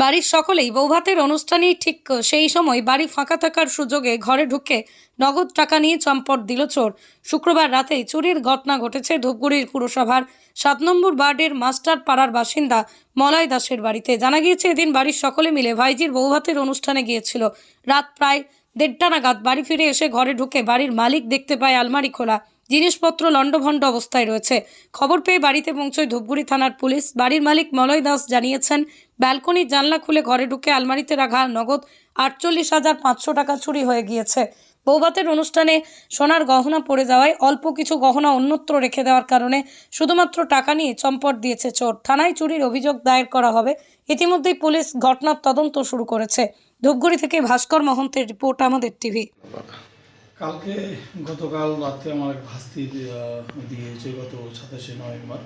বাড়ির সকলেই বৌভাতের অনুষ্ঠানেই ঠিক সেই সময় বাড়ি ফাঁকা থাকার সুযোগে ঘরে ঢুকে নগদ টাকা নিয়ে চম্পট দিল চোর। শুক্রবার রাতেই চুরির ঘটনা ঘটেছে ধূপগুড়ির পুরসভার সাত নম্বর বার্ডের মাস্টার পাড়ার বাসিন্দা মলয় দাসের বাড়িতে। জানা গিয়েছে, এদিন বাড়ির সকলে মিলে ভাইজির বৌভাতের অনুষ্ঠানে গিয়েছিল। রাত প্রায় দেড়টা নাগাদ বাড়ি ফিরে এসে ঘরে ঢুকে বাড়ির মালিক দেখতে পায় আলমারি খোলা, জিনিসপত্র লণ্ডভণ্ড অবস্থায় রয়েছে। খবর পেয়ে বাড়িতে পৌঁছয় ধূপগুড়ি থানার পুলিশ। বাড়ির মালিক মলয় দাস জানিয়েছেন ব্যালকনির জানলা খুলে ঘরে ঢুকে আলমারিতে রাখা নগদ আটচল্লিশ হাজার পাঁচশো টাকা চুরি হয়ে গিয়েছে। বৌভাতের অনুষ্ঠানে সোনার গহনা পড়ে যাওয়ায় অল্প কিছু গহনা অন্যত্র রেখে দেওয়ার কারণে শুধুমাত্র টাকা নিয়ে চম্পট দিয়েছে চোর। থানায় চুরির অভিযোগ দায়ের করা হবে। ইতিমধ্যেই পুলিশ ঘটনার তদন্ত শুরু করেছে। ধূপগুড়ি থেকে ভাস্কর মহন্তের রিপোর্ট, আমাদের টিভি। কালকে গতকাল রাতে আমার ভাস্তি দিয়েছে গত সাতাশে নভেম্বর।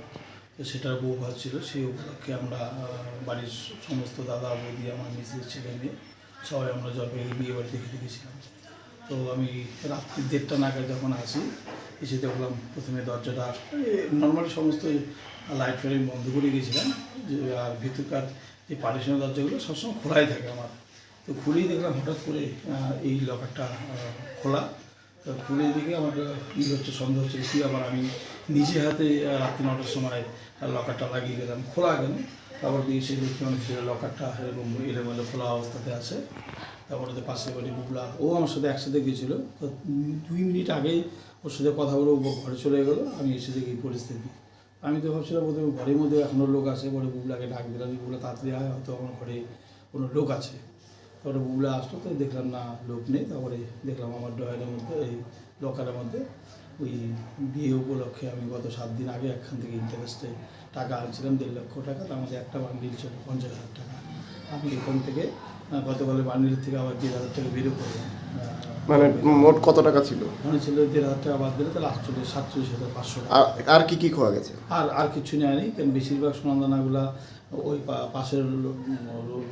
সেটার বউ ভাত ছিল, সেই উপলক্ষে আমরা বাড়ির সমস্ত দাদা, বৌদি, আমার মিসেস, ছেলে মেয়ে সবাই আমরা জলপাইগুড়ি বিয়ে বাড়িতে খেতে গেছিলাম। তো আমি রাত্রি দেড়টা নাগাদ যখন আসি, এসে দেখলাম প্রথমে দরজাটা নর্মালি সমস্ত লাইট ফাইট বন্ধ করে গেছিলাম, যে, আর ভিতরকার যে পার্টিশনের দরজাগুলো সবসময় খোলাই থাকে আমার। তো খুলেই দেখলাম হঠাৎ করে এই লকারটা খোলা। খুলে দিকে আমার কী হচ্ছে সন্দেহ হচ্ছে কি আবার আমি নিজে হাতে রাত্রি নটার সময় লকারটা লাগিয়ে গেলাম খোলা গেল তারপর দিয়ে সে দেখি লকারটা এরকম এলোমেলো খোলা অবস্থাতে আছে। তারপরে তো পাশে বাড়ি বুবলা ও আমার সাথে একসাথে গেছিল তো দুই মিনিট আগেই ওর সাথে কথা বলে ও ঘরে চলে গেলো। আমি এসে দেখি পরিস্থিতি। আমি তো ভাবছিলাম প্রথমে ঘরের মধ্যে এখনও লোক আছে পরে বুবলাকে ডাক দিলাম। বুবলা তাড়াতাড়ি হয় হয়তো আমার ঘরে কোনো লোক আছে। তারপরে বুবলা আসতো তো দেখলাম না লোক নেই। তারপরে দেখলাম আমার ড্রয়ারের মধ্যে এই লকারের মধ্যে ওই বিয়ে উপলক্ষে আমি গত সাত দিন আগে একখান থেকে ইন্টারেস্টে টাকা আনছিলাম দেড় লক্ষ টাকা। তার মধ্যে একটা বান্ডিল ছিল পঞ্চাশ হাজার টাকা। আমি এখান থেকে গতকালে বান্ডিল থেকে আবার দেড় হাজার টাকা বেরো করলাম মানে মোট কত টাকা ছিল? মনে ছিল দেড় হাজার টাকা বাদ দিলে তাহলে আটচল্লিশ সাতচল্লিশ হাজার পাঁচশো আর কি কি খোয়া গেছে? আর আর কিছু নেয়নি কারণ বেশিরভাগ সোনাদানাগুলা ওই পাশের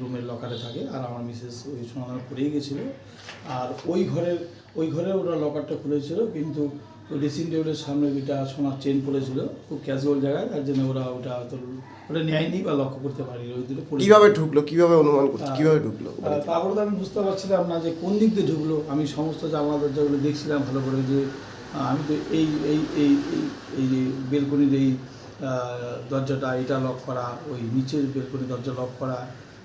রুমের লকারে থাকে আর আমার মিসেস ওই সোনাদানা পড়েই গেছিল। আর ওই ঘরের ওই ঘরে ওরা লকারটা খুলেছিল কিন্তু ওই ড্রেসিং টেবিলের সামনে ওইটা সোনার চেন পড়েছিল খুব ক্যাজুয়াল জায়গায় তার জন্য ওরা ওটা হয়তো ওটা নেয়নি বা লক্ষ্য করতে পারিনি ওই দুটো কীভাবে ঢুকলো? কীভাবে অনুমান করছে? কীভাবে ঢুকলো তারপরে তো আমি বুঝতে পারছিলাম না যে কোন দিক দিয়ে ঢুকলো। আমি সমস্ত জানলা দরজাগুলো দেখছিলাম ভালো করে যে আমি তো এই এই এই এই এই যে বেলকনির এই দরজাটা এটা লক করা ওই নিচের বেলকনি দরজা লক করা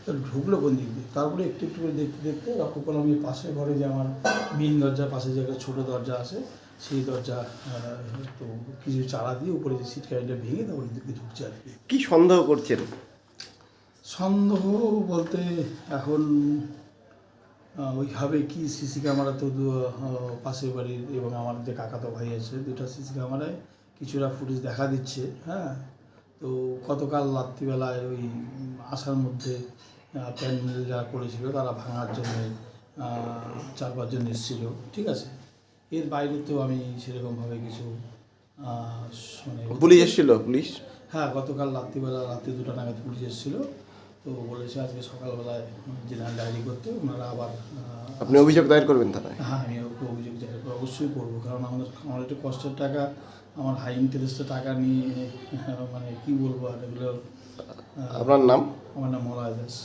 তো ঢুকলো কোন দিক দিয়ে? তারপরে একটু একটু করে দেখতে দেখতে লক্ষ্য করলাম এই পাশের ঘরে যে আমার মেন দরজা পাশে যে একটা ছোটো দরজা আছে সেই দরজা তো কিছু চারা দিয়ে উপরে যে সিট ক্যারিটা ভেঙে তারপরে দিকে ঢুকছে আর কি। কি সন্দেহ করছেন? সন্দেহ বলতে এখন ওইভাবে কি সিসি ক্যামেরা তো পাশের বাড়ির এবং আমার যে কাকাতো ভাই আছে দুটা সিসি ক্যামেরায় কিছুটা ফুটেজ দেখা দিচ্ছে হ্যাঁ? তো গতকাল রাত্রিবেলায় ওই আসার মধ্যে প্যান্ডেল যারা করেছিল তারা ভাঙার জন্য চার পাঁচজন এসেছিল ঠিক আছে? এর বাইরে তো আমি সেরকমভাবে কিছু আহ, মানে পুলিশ এসেছিল? পুলিশ? হ্যাঁ গতকাল রাত্রিবেলা রাত্রি দুটো নাগাদ পুলিশ এসেছিল তো বলেছে আজকে সকালবেলায় জেনারেল ডায়েরি করতে ওনারা আবার আপনি অভিযোগ দায়ের করবেন থানায়? হ্যাঁ আমি অভিযোগ দায়ের করব অবশ্যই করব কারণ আমাদের আমার একটু কষ্টের টাকা আমার হাই ইন্টারেস্টে টাকা নিয়ে মানে কি বলব আর এগুলো আপনার নাম? আমার নাম মলয় দাস।